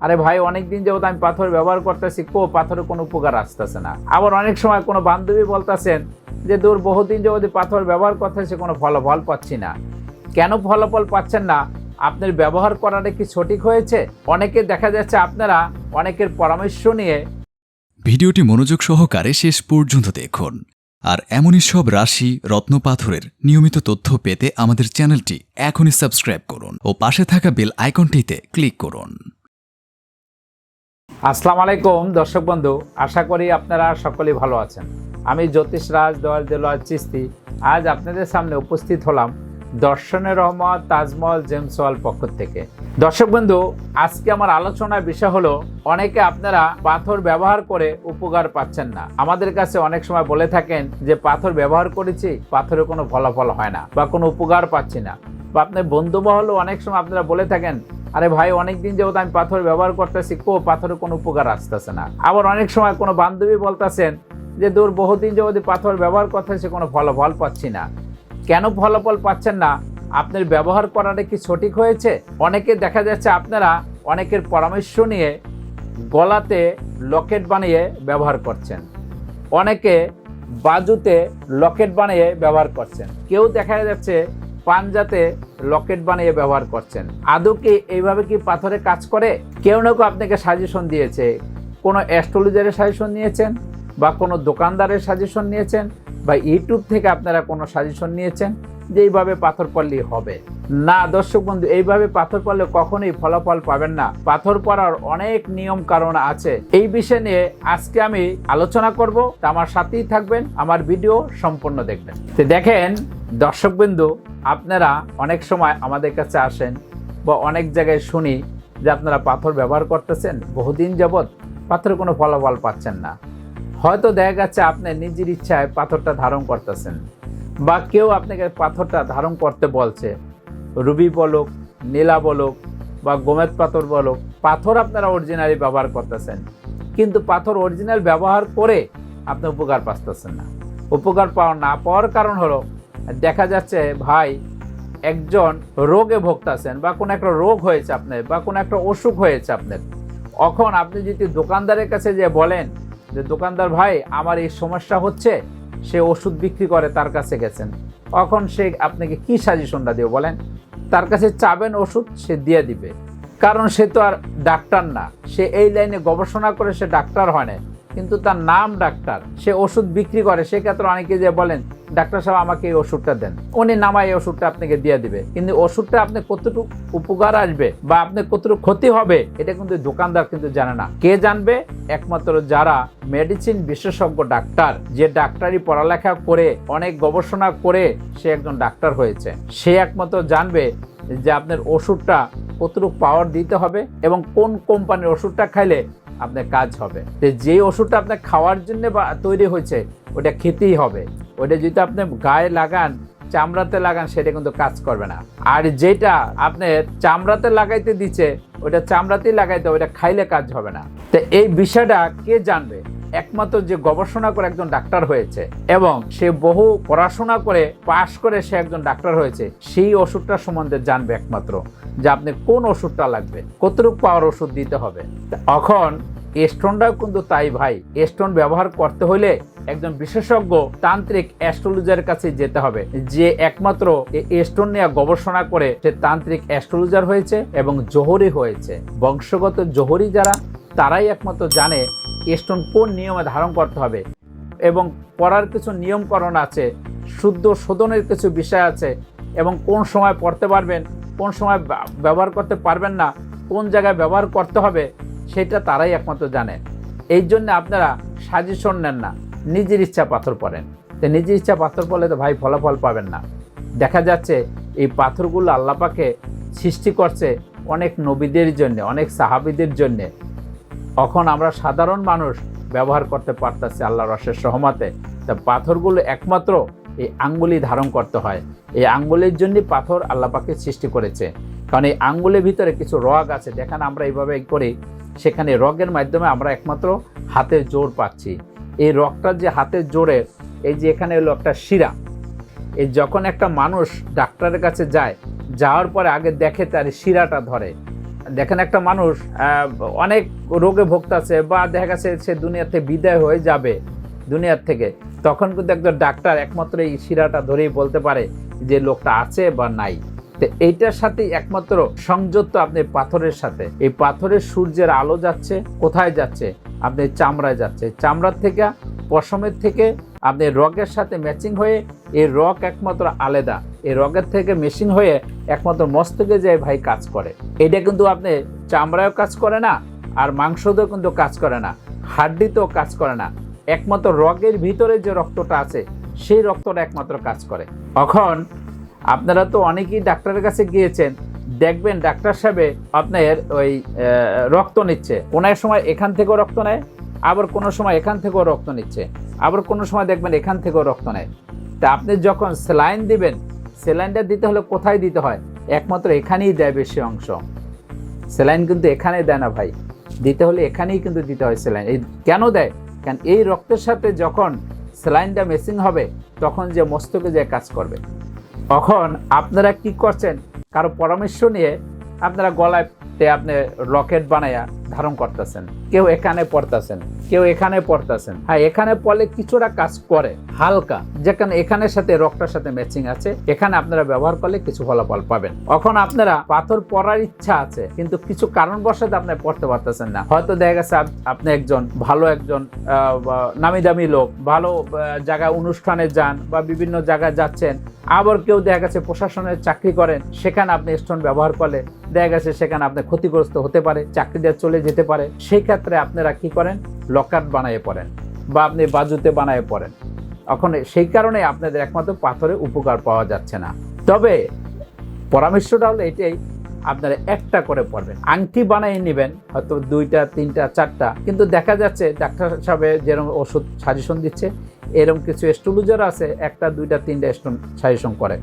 আরে ভাই, অনেকদিন যাবত আমি পাথর ব্যবহার করতেছি, কো পাথরের কোনো উপকার আসতেছে না। আবার অনেক সময় কোনো বান্ধবী বলতেছেন যে, দূর, বহুদিন যাবত পাথর ব্যবহার করতেছে, কোনো ফলাফল পাচ্ছি না। কেন ফলাফল পাচ্ছেন না? আপনার ব্যবহার করাটা কি সঠিক হয়েছে? অনেকে দেখা যাচ্ছে আপনারা অনেকের পরামর্শ নিয়ে ভিডিওটি মনোযোগ সহকারে শেষ পর্যন্ত দেখুন। আর এমনই সব রাশি রত্নপাথরের নিয়মিত তথ্য পেতে আমাদের চ্যানেলটি এখনই সাবস্ক্রাইব করুন ও পাশে থাকা বেল আইকনটিতে ক্লিক করুন। আসসালামু আলাইকুম, দর্শক বন্ধু। আশা করি আপনারা সকলেই ভালো আছেন। আমি জ্যোতিষ রাজ, দয়াল দেলোয়ার চিস্তি। আজ আপনাদের সামনে উপস্থিত হলাম দর্শনের রহমত তাজমহল জেমস ওয়াল পক্ষ থেকে। দর্শক বন্ধু, আজকে আমার আলোচনার বিষয় হলো, অনেকে আপনারা পাথর ব্যবহার করে উপকার পাচ্ছেন না। আমাদের কাছে অনেক সময় বলে থাকেন যে, পাথর ব্যবহার করেছি, পাথরে কোনো ফলাফল হয় না বা কোনো উপকার পাচ্ছি না। বা আপনার বন্ধু মহলও অনেক সময় আপনারা বলে থাকেন আরে ভাই, অনেকদিন যাবত আমি পাথর ব্যবহার করতেছি, কো পাথরের কোনো উপকার আসতেছে না। আবার অনেক সময় কোনো বান্ধবী বলতেছেন যে, দূর, বহুদিন যাবত পাথর ব্যবহার করতেছি, কোনো ফলাফল পাচ্ছি না। কেন ফলাফল পাচ্ছেন না? আপনার ব্যবহার করাটা কি সঠিক হয়েছে? অনেকে দেখা যাচ্ছে আপনারা অনেকের পরামর্শ নিয়ে গলাতে লকেট বানিয়ে ব্যবহার করছেন। অনেকে বাজুতে লকেট বানিয়ে ব্যবহার করছেন। কেউ দেখা যাচ্ছে পাঞ্জাতে লকেট বানিয়ে ব্যবহার করছেন। আদৌ কি এইভাবে কি পাথরে কাজ করে? কেউ না কেউ আপনাকে সাজেশন দিয়েছে। কোনো অ্যাস্ট্রোলজারের সাজেশন নিয়েছেন? বা কোনো দোকানদারের সাজেশন নিয়েছেন? বা ইউটিউব থেকে আপনারা কোনো সাজেশন নিয়েছেন? যে এইভাবে পাথর পড়লেই হবে। না, দর্শক বন্ধু, এইভাবে পাথর পড়লে কখনোই ফলাফল পাবেন না। পাথর পড়ার অনেক নিয়ম কারণ আছে। এই বিষয় নিয়ে আজকে আমি আলোচনা করব। তা আমার সাথেই থাকবেন, আমার ভিডিও সম্পূর্ণ দেখবেন। তো দেখেন, দর্শক বিন্দু আপনারা অনেক সময় আমাদের কাছে আসেন বা অনেক জায়গায় শুনি যে আপনারা পাথর ব্যবহার করতেছেন, বহুদিন যাবৎ পাথরে কোনো ফলাফল পাচ্ছেন না। হয়তো দেখা যাচ্ছে আপনি নিজের ইচ্ছায় পাথরটা ধারণ করতেছেন বা কেউ আপনাকে পাথরটা ধারণ করতে বলছে। রুবি বলুক, নীলা বলুক বা গোমেদ পাথর বলুক, পাথর আপনারা অরিজিনালি ব্যবহার করতেছেন। কিন্তু পাথর অরিজিনাল ব্যবহার করে আপনি উপকার পাচ্তেছেন না। উপকার পাওয়া না পাওয়ার কারণ হলো, দেখা যাচ্ছে ভাই একজন রোগে ভুগতেছেন বা কোনো একটা রোগ হয়েছে আপনার বা কোনো একটা অসুখ হয়েছে আপনার। এখন আপনি যদি দোকানদারের কাছে যে বলেন যে দোকানদার ভাই, আমার এই সমস্যা হচ্ছে, সে ওষুধ বিক্রি করে তার কাছে গেছেন। তখন সে আপনাকে কি সাজেশনটা দেবে বলেন? তার কাছে চাবেন ওষুধ, সে দিয়ে দিবে। কারণ সে তো আর ডাক্তার না। সে এই লাইনে গবেষণা করে সে ডাক্তার হয় না কিন্তু তার নাম ডাক্তার। সে ওষুধ বিক্রি করে, সেক্ষেত্রে অনেকে যে বলেন, ডাক্তার সাহেব, আমাকে এই ওষুধটা দেন। উনি নামায় এই ওষুধটা আপনাকে দিয়ে দিবে। কিন্তু ওষুধটা আপনি কতটুকু উপকার আসবে বা আপনার কতটুকু ক্ষতি হবে, এটা কিন্তু দোকানদার কিন্তু জানে না। কে জানবে? একমাত্র যারা মেডিসিন বিশেষজ্ঞ ডাক্তার, যে ডাক্তারি পড়ালেখা করে, অনেক গবেষণা করে সে একজন ডাক্তার হয়েছে। সে একমাত্র জানবে যে আপনার ওষুধটা কতটুকু পাওয়ার দিতে হবে এবং কোন কোম্পানির ওষুধটা খাইলে আপনার কাজ হবে। তো যে ওষুধটা আপনার খাওয়ার জন্য বা তৈরি হয়েছে ওটা খেতেই হবে। ওটা যদি আপনি গায়ে লাগান চামড়াতে লাগান সেটা কিন্তু কাজ করবে না। আর যেটা আপনার চামড়াতে লাগাইতে দিচ্ছে ওটা চামড়াতেই লাগাইতে হবে, ওটা খাইলে কাজ হবে না। তো এই বিষয়টা কে জানবে? একমাত্র যে গবেষণা করে একজন ডাক্তার হয়েছে এবং সে বহু পড়াশোনা করে, পাশ করে সে একজন ডাক্তার হয়েছে, সেই ওষুধটা সম্বন্ধে জানবে একমাত্র যে আপনি কোন ওষুধটা লাগবে, কতটুকু পাওয়ার ওষুধ দিতে হবে। এখন স্টোনটাও কিন্তু তাই ভাই স্টোন ব্যবহার করতে হলে একজন বিশেষজ্ঞ তান্ত্রিক অ্যাস্ট্রোলজারের কাছে যেতে হবে। যে একমাত্র স্টোন নিয়ে গবেষণা করে সে তান্ত্রিক অ্যাস্ট্রোলজার হয়েছে এবং জোহরি হয়েছে। বংশগত জোহরি যারা, তারাই একমাত্র জানে স্টোন কোন নিয়মে ধারণ করতে হবে? এবং পড়ার কিছু নিয়মকরণ আছে, শুদ্ধ শোধনের কিছু বিষয় আছে, এবং কোন সময় পড়তে পারবেন, কোন সময় ব্যবহার করতে পারবেন না, কোন জায়গায় ব্যবহার করতে হবে, সেটা তারাই একমাত্র জানে। এই জন্য আপনারা সাজেশন নেন না, নিজের ইচ্ছা পাথর পড়েন। তো নিজের ইচ্ছা পাথর পড়লে তো ভাই ফলাফল পাবেন না। দেখা যাচ্ছে এই পাথরগুলো আল্লাপাকে সৃষ্টি করছে অনেক নবীদের জন্য, অনেক সাহাবিদের জন্যে। এখন আমরা সাধারণ মানুষ ব্যবহার করতে পারতেছি আল্লাহ রসের সহমতে তা পাথরগুলো একমাত্র এই আঙ্গুলি ধারণ করতে হয়। এই আঙ্গুলের জন্যই পাথর আল্লাপাকে সৃষ্টি করেছে। কারণ এই আঙ্গুলের ভিতরে কিছু রগ আছে দেখেন আমরা এইভাবে করি, সেখানে রগের মাধ্যমে আমরা একমাত্র হাতের জোর পাচ্ছি। এই রগটার যে হাতের জোরে, এই যে এখানে হলো একটা শিরা, এই যখন একটা মানুষ ডাক্তারের কাছে যায়, যাওয়ার পরে আগে দেখে তার শিরাটা ধরে। দেখেন একটা মানুষ অনেক রোগে ভুগতেছে বা দেখা গেছে সে দুনিয়াতে বিদায় হয়ে যাবে দুনিয়ার থেকে। তখন কিন্তু একজন ডাক্তার একমাত্র এই শিরাটা ধরেই বলতে পারে যে লোকটা আছে বা নাই। তো এইটার সাথে একমাত্র সংযুক্ত আপনি পাথরের সাথে। এই পাথরের সূর্যের আলো যাচ্ছে, কোথায় যাচ্ছে? আপনি চামড়ায় যাচ্ছে। চামড়ার থেকে পশমের থেকে আপনি রগের সাথে ম্যাচিং হয়ে এই রগ একমাত্র আলাদা। এই রগের থেকে মেশিন হয়ে একমাত্র মস্তকে যায় ভাই কাজ করে। এটা কিন্তু আপনি চামড়ায়ও কাজ করে না, আর মাংসতেও কিন্তু কাজ করে না, হাড্ডিতেও কাজ করে না। একমাত্র রগের ভিতরে যে রক্তটা আছে, সেই রক্তটা একমাত্র কাজ করে। এখন আপনারা তো অনেকেই ডাক্তারের কাছে গিয়েছেন, দেখবেন ডাক্তার সাহেবে আপনার ওই রক্ত নিচ্ছে। কোনো সময় এখান থেকেও রক্ত নেয় আবার কোনো সময় এখান থেকেও রক্ত নিচ্ছে, আবার কোনো সময় দেখবেন এখান থেকেও রক্ত নেয়। তা আপনি যখন স্যালাইন দিবেন, স্যালাইনটা দিতে হলে কোথায় দিতে হয়? একমাত্র এখানেই দেয় বেশি অংশ। স্যালাইন কিন্তু এখানে দেয় না ভাই। দিতে হলে এখানেই কিন্তু দিতে হয় স্যালাইন। এই কেন দেয়? কারণ এই রক্তের সাথে যখন স্যালাইনটা মেসিং হবে, তখন যে মস্তকে যে কাজ করবে। তখন আপনারা কি করছেন? কারও পরামর্শ নিয়ে আপনারা গলায় তে আপনি রকেট বানায়া ধারণ করতেছেন। কেউ এখানে পড়তেছেন, কেউ এখানে পড়তেছেন। হ্যাঁ এখানে পড়লে কিছুটা কাজ করে, হালকা। যেখানে এখানের সাথে রক্তের সাথে ম্যাচিং আছে, এখানে আপনারা ব্যবহার করলে কিছু ফলাফল পাবেন। এখন আপনারা পাথর পড়ার ইচ্ছা আছে, কিন্তু কিছু কারণবশত আপনি পড়তে পারতেছেন না। হয়তো দেখা গেছে আপ- আপনি একজন ভালো একজন নামি দামি লোক, ভালো জায়গায় অনুষ্ঠানে যান বা বিভিন্ন জায়গায় যাচ্ছেন আবার কেউ দেখা গেছে প্রশাসনের চাকরি করেন, সেখানে আপনি স্টোন ব্যবহার করলে দেখা গেছে সেখানে আপনি ক্ষতিগ্রস্ত হতে পারে, চাকরি দিয়ে চলে যেতে পারে। সেই ক্ষেত্রে আপনারা কি করেন? লকার বানিয়ে পড়েন বা আপনি বাজুতে বানায় পড়েন। এখন সেই কারণে আপনাদের একমাত্র পাথরে উপকার পাওয়া যাচ্ছে না। তবে পরামর্শটা হলো এটাই, আপনারা একটা করে পড়বেন। আংটি বানিয়ে নেবেন, হয়তো দুইটা, তিনটা, চারটা, কিন্তু দেখা যাচ্ছে ডাক্তার সাহেব যেরকম ওষুধ সাজেশন দিচ্ছে এরকম কিছু স্টুলুজার আছে, একটা, দুইটা, তিনটা স্টোন সাজেশন করে।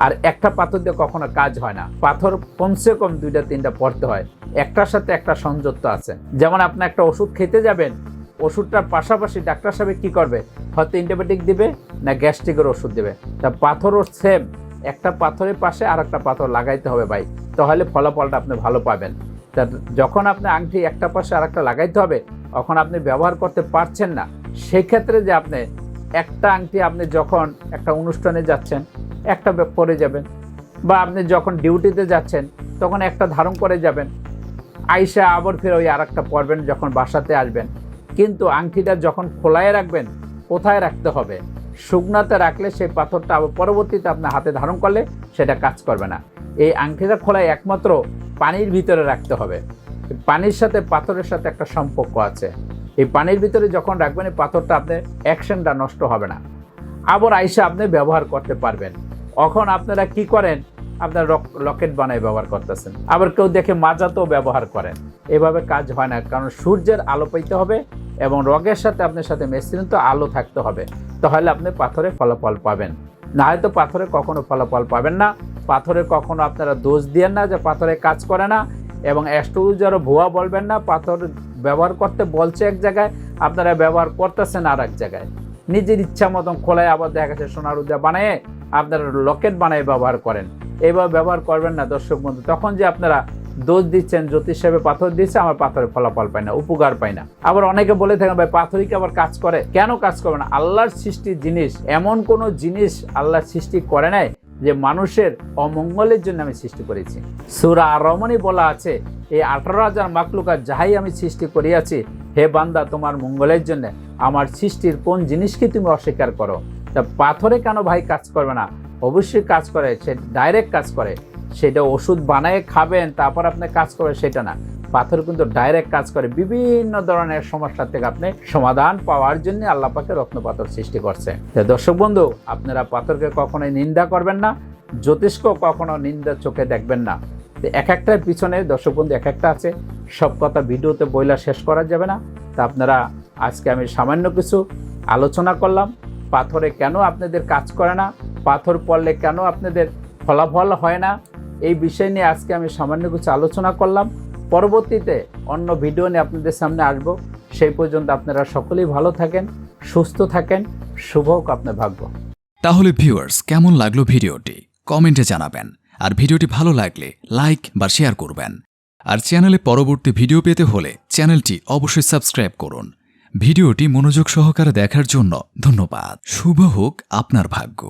আর একটা পাথর দিয়ে কখনো কাজ হয় না। পাথর কমসে কম দুইটা, তিনটা পড়তে হয়। একটার সাথে একটা সংযুক্ত আছে। যেমন আপনি একটা ওষুধ খেতে যাবেন, ওষুধটার পাশাপাশি ডাক্তার সাহেব কি করবে? হয়তো অ্যান্টিবায়োটিক দিবে না গ্যাস্ট্রিকের ওষুধ দেবে। তা পাথরও সেম একটা পাথরের পাশে আর একটা পাথর লাগাইতে হবে ভাই। তাহলে ফলাফলটা আপনি ভালো পাবেন। তা যখন আপনি আংটি একটা পাশে আর একটা লাগাইতে হবে, তখন আপনি ব্যবহার করতে পারছেন না। সেই ক্ষেত্রে যে আপনি একটা আংটি আপনি যখন একটা অনুষ্ঠানে যাচ্ছেন, একটা পরে যাবেন বা আপনি যখন ডিউটিতে যাচ্ছেন, তখন একটা ধারণ করে যাবেন, আইসা আবার ফের ওই আর একটা পরবেন যখন বাসাতে আসবেন। কিন্তু আংটিটা যখন খোলায় রাখবেন, কোথায় রাখতে হবে? শুকনাতে রাখলে সেই পাথরটা আবার পরবর্তীতে আপনার হাতে ধারণ করলে সেটা কাজ করবে না। এই আংটিটা খোলায় একমাত্র পানির ভিতরে রাখতে হবে। পানির সাথে পাথরের সাথে একটা সম্পর্ক আছে। এই পানির ভিতরে যখন রাখবেন, এই পাথরটা আপনার অ্যাকশনটা নষ্ট হবে না। আবার আইসা আপনি ব্যবহার করতে পারবেন। এখন আপনারা কি করেন? আপনার লকেট বানায় ব্যবহার করতেছেন। আবার কেউ দেখে মাজাতেও ব্যবহার করেন। এভাবে কাজ হয় না, কারণ সূর্যের আলো পাইতে হবে এবং রগের সাথে আপনার সাথে মেশিন তো আলো থাকতে হবে। তাহলে আপনি পাথরে ফলাফল পাবেন। না হয়তো পাথরে কখনো ফলাফল পাবেন না। পাথরে কখনো আপনারা দোষ দিয়েন না যে পাথরে কাজ করে না এবং অ্যাস্ট্রোলজারও ভুয়া বলবেন না, পাথর ব্যবহার করতে বলছে এক জায়গায়, আপনারা ব্যবহার করতেছেন আর এক জায়গায়। নিজের ইচ্ছা মতন খোলায় আবার দেখা গেছে সোনার উদ্যা বানিয়ে আপনারা লকেট বানিয়ে ব্যবহার করেন। এইভাবে ব্যবহার করবেন না, দর্শক বন্ধু, তখন যে আপনারা দোষ দিচ্ছেন, জ্যোতিষ হিসেবে পাথর দিচ্ছে, আমার পাথরে ফলাফল পায় না, উপকার পায় না। আবার অনেকে বলে থাকেন, ভাই, পাথরই কি আবার কাজ করে? কেন কাজ করবে না? আল্লাহর সৃষ্টির জিনিস, এমন কোনো জিনিস আল্লাহ সৃষ্টি করে নাই যে মানুষের অমঙ্গলের জন্য আমি সৃষ্টি করেছি। সুরা রমণী বলা আছে, এই আঠারো হাজার মাকলুকা যাহাই আমি সৃষ্টি করিয়াছি, হে বান্দা, তোমার মঙ্গলের জন্য আমার সৃষ্টির কোন জিনিসকে তুমি অস্বীকার করো? তা পাথরে কেন ভাই কাজ করবে না? অবশ্যই কাজ করে, সে ডাইরেক্ট কাজ করে। সেটা ওষুধ বানায় খাবেন, তারপর আপনি কাজ করে সেটা না। পাথর কিন্তু ডাইরেক্ট কাজ করে। বিভিন্ন ধরনের সমস্যা থেকে আপনি সমাধান পাওয়ার জন্য আল্লাহ পাকে রত্ন পাথর সৃষ্টি করছে। তো দর্শক বন্ধু, আপনারা পাথরকে কখনোই নিন্দা করবেন না, জ্যোতিষকেও কখনো নিন্দা চোখে দেখবেন না। এক একটার পিছনে দর্শক বন্ধু এক একটা আছে, সব কথা ভিডিওতে বইলা শেষ করা যাবে না। তা আপনারা আজকে আমি সামান্য কিছু আলোচনা করলাম, পাথরে কেন আপনাদের কাজ করে না, পাথর পড়লে কেন আপনাদের ফলাফল হয় না, এই বিষয় নিয়ে আজকে আমি সামান্য কিছু আলোচনা করলাম। পরবর্তীতে অন্য ভিডিও নিয়ে আপনাদের সামনে আসব। সেই পর্যন্ত আপনারা সকলেই ভালো থাকেন, সুস্থ থাকেন, শুভ হোক আপনার ভাগ্য। তাহলে ভিউয়ার্স, কেমন লাগল ভিডিওটি? কমেন্টে জানাবেন। আর ভিডিওটি ভালো লাগলে লাইক বা শেয়ার করবেন। আর চ্যানেলে পরবর্তী ভিডিও পেতে হলে চ্যানেলটি অবশ্যই সাবস্ক্রাইব করুন। ভিডিওটি মনোযোগ সহকারে দেখার জন্য ধন্যবাদ। শুভ হোক আপনার ভাগ্য।